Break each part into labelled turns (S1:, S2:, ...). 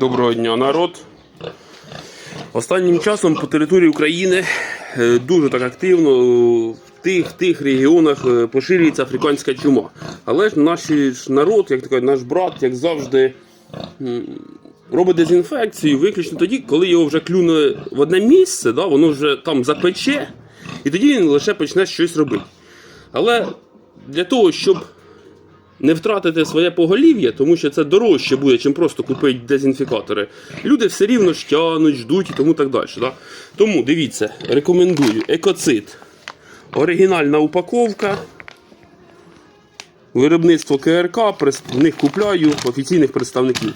S1: Доброго дня, народ. Останнім часом по території України е, дуже так активно е, в тих, тих регіонах е, поширюється африканська чума. Але ж наш народ, як такий, наш брат, як завжди, робить дезінфекцію виключно тоді, коли його вже клюне в одне місце, да, воно вже там запече, і тоді він лише почне щось робити. Але для того, щоб не втратити своє поголів'я, тому що це дорожче буде, чим просто купити дезінфікатори. Люди все рівно ж тянуть, ждуть і тому так далі. Да? Тому дивіться, рекомендую екоцит. Оригінальна упаковка. Виробництво КРК, в них купляю офіційних представників.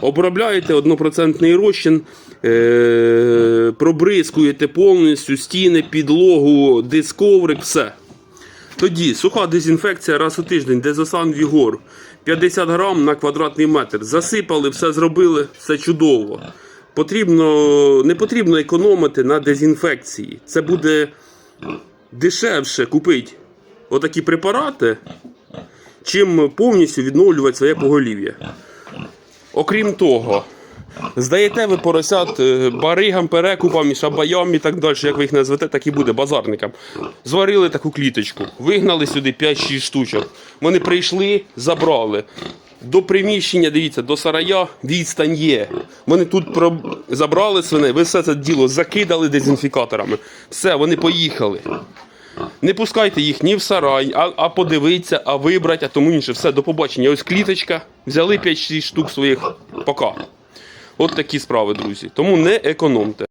S1: Обробляєте 1% розчин, е- пробризкуєте повністю стіни, підлогу, дисковрик, все. Тоді суха дезінфекція раз у тиждень, дезосан Вігор 50 грам на квадратний метр. Засипали, все зробили, все чудово. Потрібно, не потрібно економити на дезінфекції. Це буде дешевше купити отакі препарати, чим повністю відновлювати своє поголів'я. Окрім того, здаєте ви поросят е, баригам, перекупам, шабаям і так далі, як ви їх назвете, так і буде базарникам. Зварили таку кліточку, вигнали сюди 5-6 штучок. Вони прийшли, забрали. До приміщення, дивіться, до сарая відстань є. Вони тут про... забрали свиней, ви все це діло закидали дезінфікаторами. Все, вони поїхали. Не пускайте їх ні в сарай, а, а подивитися, а вибрати, а тому інше. Все, до побачення. Ось кліточка. Взяли 5-6 штук своїх пока. От такі справи, друзі. Тому не економте.